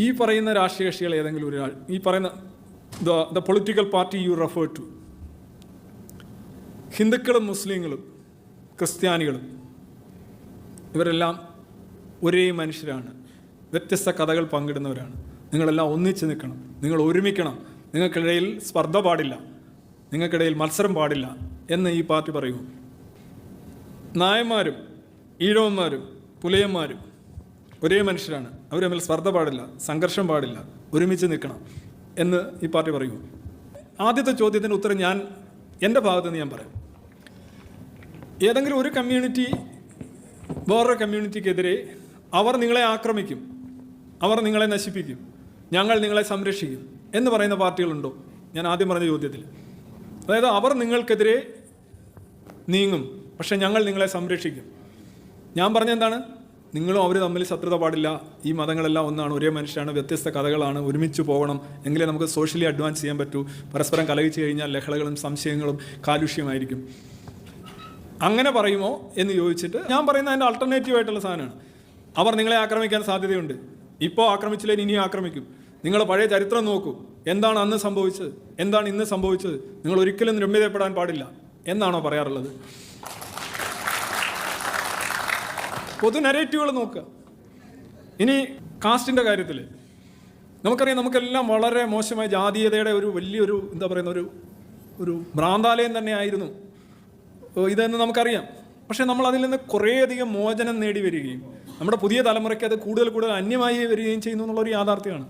ഈ പറയുന്ന രാഷ്ട്രീയ കക്ഷികൾ ഏതെങ്കിലും ഒരു ഈ പറയുന്ന the the political party you refer to ഹിന്ദുക്കളും മുസ്ലിങ്ങളും ക്രിസ്ത്യാനികളും ഇവരെല്ലാം ഒരേ മനുഷ്യരാണ്. വ്യത്യസ്ത കഥകൾ പങ്കിടുന്നവരാണ്. നിങ്ങളെല്ലാം ഒന്നിച്ച് നിൽക്കണം. നിങ്ങൾ ഒരുമിക്കണം. നിങ്ങൾക്കിടയിൽ സ്പർദ്ധ പാടില്ല. നിങ്ങൾക്കിടയിൽ മത്സരം പാടില്ല എന്ന് ഈ പാർട്ടി പറയൂ നായന്മാരും ഈഴവന്മാരും പുലയന്മാരും ഒരേ മനുഷ്യരാണ്. അവർ തമ്മിൽ സ്പർദ്ധ പാടില്ല സംഘർഷം പാടില്ല ഒരുമിച്ച് നിൽക്കണം എന്ന് ഈ പാർട്ടി പറയൂ ആദ്യത്തെ ചോദ്യത്തിന് ഉത്തരം ഞാൻ എന്റെ ഭാഗത്ത് നിന്ന് ഞാൻ പറയാം. ഏതെങ്കിലും ഒരു കമ്മ്യൂണിറ്റി വേറൊരു കമ്മ്യൂണിറ്റിക്കെതിരെ അവർ നിങ്ങളെ ആക്രമിക്കും അവർ നിങ്ങളെ നശിപ്പിക്കും ഞങ്ങൾ നിങ്ങളെ സംരക്ഷിക്കും എന്ന് പറയുന്ന പാർട്ടികളുണ്ടോ? ഞാൻ ആദ്യം പറഞ്ഞ ചോദ്യത്തിൽ. അതായത് അവർ നിങ്ങൾക്കെതിരെ നീങ്ങും പക്ഷേ ഞങ്ങൾ നിങ്ങളെ സംരക്ഷിക്കും. ഞാൻ പറഞ്ഞ എന്താണ്? നിങ്ങളും അവർ തമ്മിൽ ശത്രുത പാടില്ല. ഈ മതങ്ങളെല്ലാം ഒന്നാണ്. ഒരേ മനുഷ്യനാണ് വ്യത്യസ്ത കഥകളാണ്. ഒരുമിച്ച് പോകണം. എങ്കിലേ നമുക്ക് സോഷ്യലി അഡ്വാൻസ് ചെയ്യാൻ പറ്റൂ. പരസ്പരം കലഹിച്ചു കഴിഞ്ഞാൽ ലഹളകളും സംശയങ്ങളും കാലുഷ്യമായിരിക്കും. അങ്ങനെ പറയുമോ എന്ന് ചോദിച്ചിട്ട് ഞാൻ പറയുന്ന അതിന്റെ ആൾട്ടർനേറ്റീവ് ആയിട്ടുള്ള സാധനമാണ്. അവർ നിങ്ങളെ ആക്രമിക്കാൻ സാധ്യതയുണ്ട്. ഇപ്പോൾ ആക്രമിച്ചില്ലെങ്കിൽ ഇനിയും ആക്രമിക്കും. നിങ്ങൾ പഴയ ചരിത്രം നോക്കൂ. എന്താണ് അന്ന് സംഭവിച്ചത്? എന്താണ് ഇന്ന് സംഭവിച്ചത്? നിങ്ങൾ ഒരിക്കലും രമ്യതപ്പെടാൻ പാടില്ല. എന്നാണോ പറയാറുള്ളത്. പൊതു നരേറ്റീവുകൾ നോക്കുക. ഇനി കാസ്റ്റിന്റെ കാര്യത്തിൽ. നമുക്കറിയാം നമുക്കെല്ലാം വളരെ മോശമായ ജാതീയതയുടെ ഒരു വലിയൊരു എന്താ പറയുന്ന ഒരു ഒരു ഭ്രാന്താലയം തന്നെ ആയിരുന്നു. ഇതെന്ന് നമുക്കറിയാം. പക്ഷേ നമ്മൾ അതിൽ നിന്ന് കുറേയധികം മോചനം നേടി വരികയും നമ്മുടെ പുതിയ തലമുറയ്ക്ക് അത് കൂടുതൽ കൂടുതൽ അന്യമായി വരികയും ചെയ്യുന്നു എന്നുള്ളൊരു യാഥാർത്ഥ്യമാണ്.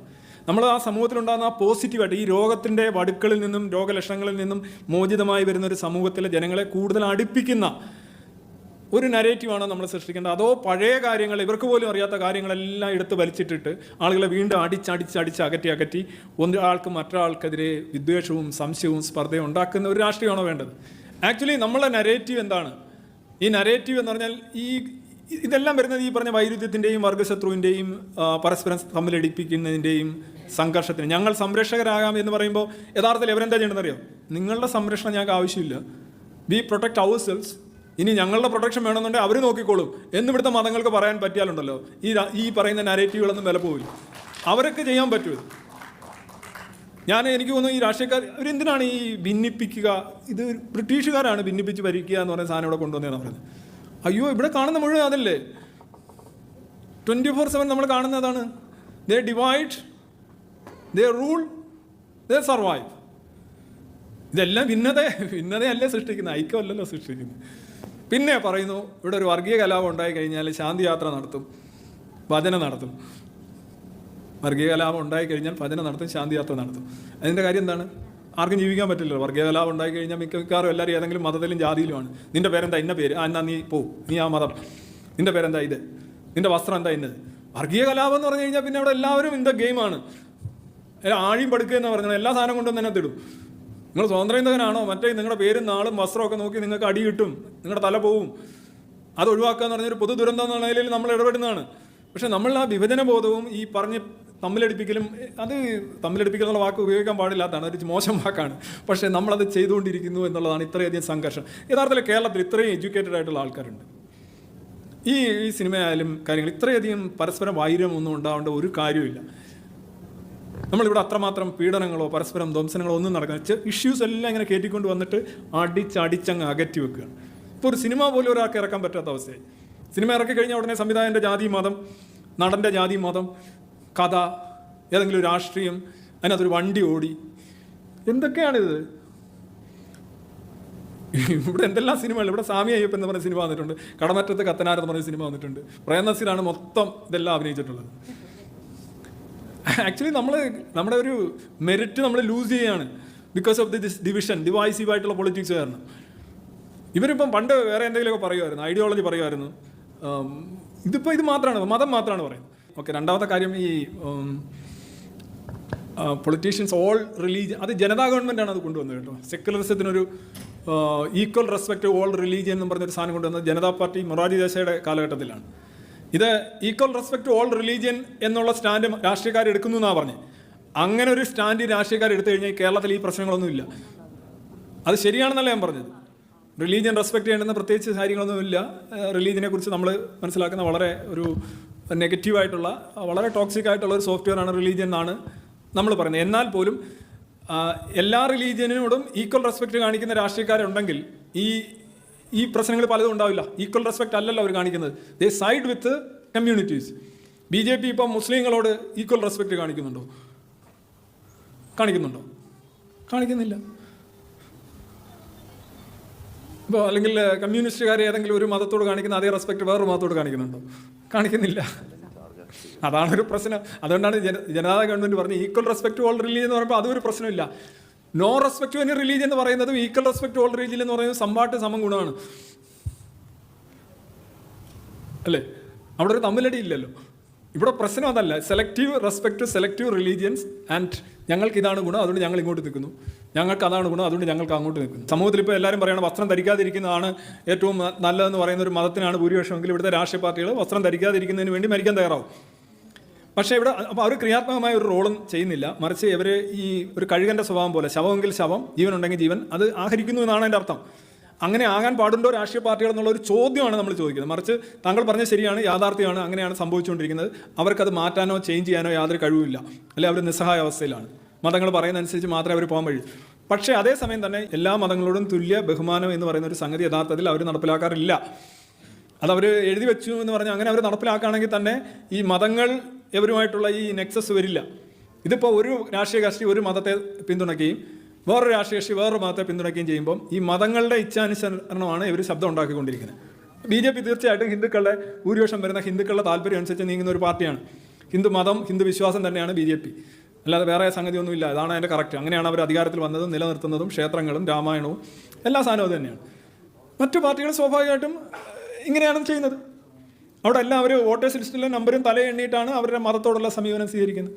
നമ്മൾ ആ സമൂഹത്തിലുണ്ടാകുന്ന ആ പോസിറ്റീവായിട്ട് ഈ രോഗത്തിന്റെ വടുക്കളിൽ നിന്നും രോഗലക്ഷണങ്ങളിൽ നിന്നും മോചിതമായി വരുന്ന ഒരു സമൂഹത്തിലെ ജനങ്ങളെ കൂടുതൽ അടുപ്പിക്കുന്ന ഒരു നരേറ്റീവാണ് നമ്മൾ സൃഷ്ടിക്കേണ്ടത്? അതോ പഴയ കാര്യങ്ങൾ ഇവർക്ക് പോലും അറിയാത്ത കാര്യങ്ങളെല്ലാം എടുത്ത് വലിച്ചിട്ടിട്ട് ആളുകളെ വീണ്ടും അടിച്ചടിച്ച് അടിച്ച് അകറ്റി അകറ്റി ഒരാൾക്ക് മറ്റൊരാൾക്കെതിരെ വിദ്വേഷവും സംശയവും സ്പർദ്ധയും ഉണ്ടാക്കുന്ന ഒരു രാഷ്ട്രീയമാണോ വേണ്ടത്? ആക്ച്വലി നമ്മളെ നരേറ്റീവ് എന്താണ്? ഈ നരേറ്റീവ് എന്ന് പറഞ്ഞാൽ ഈ ഇതെല്ലാം വരുന്നത് ഈ പറഞ്ഞ വൈരുദ്ധ്യത്തിന്റെയും വർഗശത്രുവിന്റെയും പരസ്പരം തമ്മിലടിപ്പിക്കുന്നതിന്റെയും സംഘർഷത്തിന്. ഞങ്ങൾ സംരക്ഷകരാകാം എന്ന് പറയുമ്പോൾ യഥാർത്ഥത്തിൽ എവരെന്താ ചെയ്യണമെന്നറിയോ നിങ്ങളുടെ സംരക്ഷണം ഞങ്ങൾക്ക് ആവശ്യമില്ല. വി പ്രൊട്ടക്ട് അവർ സെൽസ് ഇനി ഞങ്ങളുടെ പ്രൊട്ടക്ഷൻ വേണമെന്നുണ്ടെങ്കിൽ അവർ നോക്കിക്കോളും. എന്ന് ഇവിടുത്തെ മതങ്ങൾക്ക് പറയാൻ പറ്റിയാലുണ്ടല്ലോ. ഈ ഈ പറയുന്ന നാരേറ്റീവുകളൊന്നും വില പോവില്ല. അവരൊക്കെ ചെയ്യാൻ പറ്റും ഞാൻ എനിക്ക് തോന്നുന്നു ഈ രാഷ്ട്രീയക്കാർ ഇവരെന്തിനാണ് ഈ ഭിന്നിപ്പിക്കുക? ഇത് ബ്രിട്ടീഷുകാരാണ് ഭിന്നിപ്പിച്ച് ഭരിക്കുക എന്ന് പറയുന്ന സാധനം ഇവിടെ കൊണ്ടുവന്നതെന്ന് പറയുന്നത്. അയ്യോ ഇവിടെ കാണുന്ന മുഴുവൻ അതല്ലേ? ട്വന്റി ഫോർ സെവൻ നമ്മൾ കാണുന്നതാണ് they divide they rule they survive ഇതെല്ലാം ഭിന്നത ഭിന്നതയല്ലേ സൃഷ്ടിക്കുന്നത് ഐക്യമല്ലല്ലോ സൃഷ്ടിക്കുന്നത്. പിന്നെ പറയുന്നു ഇവിടെ ഒരു വർഗീയ കലാപം ഉണ്ടായി കഴിഞ്ഞാൽ ശാന്തിയാത്ര നടത്തും ഭജന നടത്തും. വർഗീയ കലാപം ഉണ്ടായി കഴിഞ്ഞാൽ ഭജന നടത്തും ശാന്തിയാത്ര നടത്തും. അതിന്റെ കാര്യം എന്താണ്? ആർക്കും ജീവിക്കാൻ പറ്റില്ല വർഗീയ കലാപം ഉണ്ടായി കഴിഞ്ഞാൽ മിക്ക മിക്കവാറും എല്ലാവരും ഏതെങ്കിലും മതത്തിലും ജാതിയിലുമാണ്. നിന്റെ പേരെന്താ? ഇന്ന പേര്. ആ എന്നാ നീ പോ. നീ ആ മതം. നിന്റെ പേരെന്താ? ഇത്. നിന്റെ വസ്ത്രം എന്താ? ഇന്നത്. വർഗീയ കലാപം എന്ന് പറഞ്ഞു കഴിഞ്ഞാൽ പിന്നെ അവിടെ എല്ലാവരും ഇന്ന ഗെയിമാണ് ആഴിയും പടുക്കുക എന്ന് പറഞ്ഞാൽ എല്ലാ സാധനം കൊണ്ടും തന്നെ തിടും. നിങ്ങൾ സ്വതന്ത്ര മറ്റേ നിങ്ങളുടെ പേരും നാളും വസ്ത്രമൊക്കെ നോക്കി നിങ്ങൾക്ക് അടി കിട്ടും നിങ്ങളുടെ തല പോവും. അത് ഒഴിവാക്കുക എന്ന് പറഞ്ഞൊരു പൊതു ദുരന്തം എന്നുള്ള നിലയിൽ നമ്മൾ ഇടപെടുന്നതാണ്. പക്ഷെ നമ്മൾ ആ വിഭജന ബോധവും ഈ പറഞ്ഞ് തമ്മിലടിപ്പിക്കലും അത് തമ്മിലടിപ്പിക്കൽ എന്നുള്ള വാക്ക് ഉപയോഗിക്കാൻ പാടില്ലാത്തതാണ്. ഒരു മോശം വാക്കാണ്. പക്ഷേ നമ്മളത് ചെയ്തുകൊണ്ടിരിക്കുന്നു എന്നുള്ളതാണ് ഇത്രയധികം സംഘർഷം. യഥാർത്ഥത്തിൽ കേരളത്തിൽ ഇത്രയും എഡ്യൂക്കേറ്റഡ് ആയിട്ടുള്ള ആൾക്കാരുണ്ട്. ഈ ഈ സിനിമയായാലും കാര്യങ്ങൾ ഇത്രയധികം പരസ്പരം വൈരമൊന്നും ഉണ്ടാവേണ്ട ഒരു കാര്യമില്ല നമ്മളിവിടെ അത്രമാത്രം പീഡനങ്ങളോ പരസ്പരം ധ്വംസനങ്ങളോ ഒന്നും നടക്കുന്ന ഇഷ്യൂസ് എല്ലാം ഇങ്ങനെ കയറ്റിക്കൊണ്ട് വന്നിട്ട് അടിച്ചടിച്ചങ്ങ് അകറ്റി വെക്കുകയാണ് ഇപ്പോൾ ഒരു സിനിമ പോലും ഒരാൾക്ക് ഇറക്കാൻ പറ്റാത്ത അവസ്ഥയായി. സിനിമ ഇറക്കി കഴിഞ്ഞാൽ ഉടനെ സംവിധായകന്റെ ജാതി മതം നടന്റെ ജാതി മതം കഥ ഏതെങ്കിലും ഒരു രാഷ്ട്രീയം അതിനകത്തൊരു വണ്ടി ഓടി. എന്തൊക്കെയാണിത്? ഇവിടെ എന്തെല്ലാം സിനിമകൾ? ഇവിടെ സ്വാമി അയ്യപ്പൻ എന്ന് പറഞ്ഞ സിനിമ വന്നിട്ടുണ്ട്. കടമറ്റത്ത് കത്തനാരെന്ന് പറഞ്ഞ സിനിമ വന്നിട്ടുണ്ട്. പ്രേംനസീറാണ് മൊത്തം ഇതെല്ലാം അഭിനയിച്ചിട്ടുള്ളത്. ആക്ച്വലി നമ്മൾ നമ്മുടെ ഒരു മെറിറ്റ് നമ്മൾ ലൂസ് ചെയ്യുകയാണ് because of the this division divisive ആയിട്ടുള്ള പൊളിറ്റിക്സ് കാരണം. ഇവരിപ്പം പണ്ട് വേറെ എന്തെങ്കിലുമൊക്കെ പറയുമായിരുന്നു ഐഡിയോളജി പറയുമായിരുന്നു. ഇതിപ്പോൾ ഇത് മാത്രമാണ് മതം മാത്രമാണ് പറയുന്നത്. ഓക്കെ രണ്ടാമത്തെ കാര്യം ഈ പൊളിറ്റീഷ്യൻസ് ഓൾ റിലീജിയൻ അത് ജനതാ ഗവൺമെന്റാണ് അത് കൊണ്ടുവന്നത് കേട്ടോ. സെക്കുലറിസത്തിനൊരു ഈക്വൽ റെസ്പെക്ട് ഓൾ റിലീജിയൻ എന്ന് പറഞ്ഞൊരു സാധനം കൊണ്ടുവന്നത് ജനതാ പാർട്ടി മൊറാജി ദേശയുടെ കാലഘട്ടത്തിലാണ്. ഇത് equal respect to all religion എന്നുള്ള സ്റ്റാൻഡ് രാഷ്ട്രീയക്കാർ എടുക്കുന്നു എന്നാണ് പറഞ്ഞത് അങ്ങനെ ഒരു സ്റ്റാൻഡ് രാഷ്ട്രീയക്കാർ എടുത്തു കഴിഞ്ഞാൽ കേരളത്തിൽ ഈ പ്രശ്നങ്ങളൊന്നുമില്ല അത് ശരിയാണെന്നല്ല ഞാൻ പറഞ്ഞത്. റിലീജിയൻ റെസ്പെക്ട് ചെയ്യേണ്ടുന്ന പ്രത്യേകിച്ച് കാര്യങ്ങളൊന്നുമില്ല റിലീജിയനെ കുറിച്ച് നമ്മൾ മനസ്സിലാക്കുന്ന വളരെ ഒരു നെഗറ്റീവായിട്ടുള്ള വളരെ ടോക്സിക് ആയിട്ടുള്ള ഒരു സോഫ്റ്റ്വെയർ ആണ് റിലീജിയൻ എന്നാണ് നമ്മൾ പറയുന്നത്. എന്നാൽ പോലും എല്ലാ റിലീജിയനോടും ഈക്വൽ റെസ്പെക്ട് കാണിക്കുന്ന രാഷ്ട്രീയക്കാരുണ്ടെങ്കിൽ ഈ ഈ പ്രശ്നങ്ങൾ പലതും ഉണ്ടാവില്ല. ഈക്വൽ റെസ്പെക്റ്റ് അല്ലല്ലോ അവർ കാണിക്കുന്നത്. They side with communities B J P ഇപ്പം മുസ്ലിങ്ങളോട് ഈക്വൽ റെസ്പെക്റ്റ് കാണിക്കുന്നുണ്ടോ? കാണിക്കുന്നുണ്ടോ? കാണിക്കുന്നില്ല. ഇപ്പോൾ അല്ലെങ്കിൽ കമ്മ്യൂണിസ്റ്റുകാരെ ഏതെങ്കിലും ഒരു മതത്തോട് കാണിക്കുന്ന അതേ റെസ്പെക്ട് വേറൊരു മതത്തോട് കാണിക്കുന്നുണ്ടോ? കാണിക്കുന്നില്ല. അതാണ് ഒരു പ്രശ്നം. അതുകൊണ്ടാണ് ജന ജനതാ ഗവൺമെന്റ് പറഞ്ഞത് ഈക്വൽ റെസ്പെക്ട് ഓൾ റിലീജിയൻ എന്ന് പറയുമ്പോൾ അതൊരു പ്രശ്നമില്ല. നോ റെസ്പെക്ട് എനി റിലീജിയൻ എന്ന് പറയുന്നതും ഈക്വൽ റെസ്പെക്ട് ഓൾ റിലീജിയൻ എന്ന് പറയുന്നത് സമ്പാട്ട് സമം ഗുണമാണ് അല്ലേ? അവിടെ ഒരു തമ്മിലടി ഇല്ലല്ലോ. ഇവിടെ പ്രശ്നം അതല്ല. Selective respect selective religions and ഞങ്ങൾക്ക് ഇതാണ് ഗുണം അതുകൊണ്ട് ഞങ്ങൾ ഇങ്ങോട്ട് നിൽക്കുന്നു. ഞങ്ങൾക്ക് അതാണ് ഗുണം അതുകൊണ്ട് ഞങ്ങൾക്ക് അങ്ങോട്ട് നിൽക്കുന്നു. സമൂഹത്തിൽ ഇപ്പോൾ എല്ലാവരും പറയണം വസ്ത്രം ധരിക്കാതിരിക്കുന്നതാണ് ഏറ്റവും നല്ലതെന്ന് പറയുന്ന ഒരു മതത്തിനാണ് ഭൂരിപക്ഷമെങ്കിൽ ഇവിടുത്തെ രാഷ്ട്രീയ പാർട്ടികൾ വസ്ത്രം ധരിക്കാതിരിക്കുന്നതിന് വേണ്ടി മരിക്കാൻ തയ്യാറാവും. പക്ഷേ ഇവിടെ അപ്പോൾ അവർ ക്രിയാത്മകമായ ഒരു റോളും ചെയ്യുന്നില്ല. മറിച്ച് ഇവർ ഈ ഒരു കഴുകന്റെ സ്വഭാവം പോലെ ശവമെങ്കിൽ ശവം ജീവൻ ഉണ്ടെങ്കിൽ ജീവൻ അത് ആഹരിക്കുന്നു എന്നാണ് എന്റെ അർത്ഥം. അങ്ങനെ ആകാൻ പാടുണ്ടോ രാഷ്ട്രീയ പാർട്ടികൾ എന്നുള്ള ഒരു ചോദ്യമാണ് നമ്മൾ ചോദിക്കുന്നത്. മറിച്ച് താങ്കൾ പറഞ്ഞ ശരിയാണ് യാഥാർത്ഥ്യമാണ് അങ്ങനെയാണ് സംഭവിച്ചുകൊണ്ടിരിക്കുന്നത്. അവർക്കത് മാറ്റാനോ ചേഞ്ച് ചെയ്യാനോ യാതൊരു കഴിവില്ല അല്ലെ അവർ നിസ്സഹായ അവസ്ഥയിലാണ്. മതങ്ങൾ പറയുന്ന അനുസരിച്ച് മാത്രമേ അവർ പോകാൻ കഴിയൂ. പക്ഷേ അതേസമയം തന്നെ എല്ലാ മതങ്ങളോടും തുല്യ ബഹുമാനം എന്ന് പറയുന്ന ഒരു സംഗതി യഥാർത്ഥത്തിൽ അവർ നടപ്പിലാക്കാറില്ല. അതവർ എഴുതി വെച്ചു എന്ന് പറഞ്ഞാൽ അങ്ങനെ അവർ നടപ്പിലാക്കുകയാണെങ്കിൽ തന്നെ ഈ മതങ്ങൾ ഇവരുമായിട്ടുള്ള ഈ നെക്സസ് വരില്ല. ഇതിപ്പോൾ ഒരു രാഷ്ട്രീയ കക്ഷി ഒരു മതത്തെ പിന്തുണയ്ക്കുകയും വേറൊരു രാഷ്ട്രീയ കക്ഷി വേറൊരു മതത്തെ പിന്തുണയ്ക്കുകയും ചെയ്യുമ്പോൾ ഈ മതങ്ങളുടെ ഇച്ഛാനുസരണമാണ് ഇവർ ശബ്ദം ഉണ്ടാക്കിക്കൊണ്ടിരിക്കുന്നത്. ബി ജെ പി തീർച്ചയായിട്ടും ഹിന്ദുക്കളുടെ ഭൂരിപക്ഷം വരുന്ന ഹിന്ദുക്കളുടെ താല്പര്യം അനുസരിച്ച് നീങ്ങുന്ന ഒരു പാർട്ടിയാണ്. ഹിന്ദു മതം ഹിന്ദു വിശ്വാസം തന്നെയാണ് ബി ജെ പി. അല്ലാതെ വേറെ സംഗതിയൊന്നുമില്ല. അതാണ് അതിന്റെ കറക്റ്റ് അങ്ങനെയാണ് അവർ അധികാരത്തിൽ വന്നതും നിലനിർത്തുന്നതും ക്ഷേത്രങ്ങളും രാമായണവും എല്ലാ സാധനവും തന്നെയാണ്. മറ്റു പാർട്ടികൾ സ്വാഭാവികമായിട്ടും ഇങ്ങനെയാണ് ചെയ്യുന്നത്. അവിടെ എല്ലാം അവർ വോട്ടേഴ്സ് ലിസ്റ്റിലെ നമ്പരും തല എണ്ണിയിട്ടാണ് അവരുടെ മതത്തോടുള്ള സമീപനം സ്വീകരിക്കുന്നത്.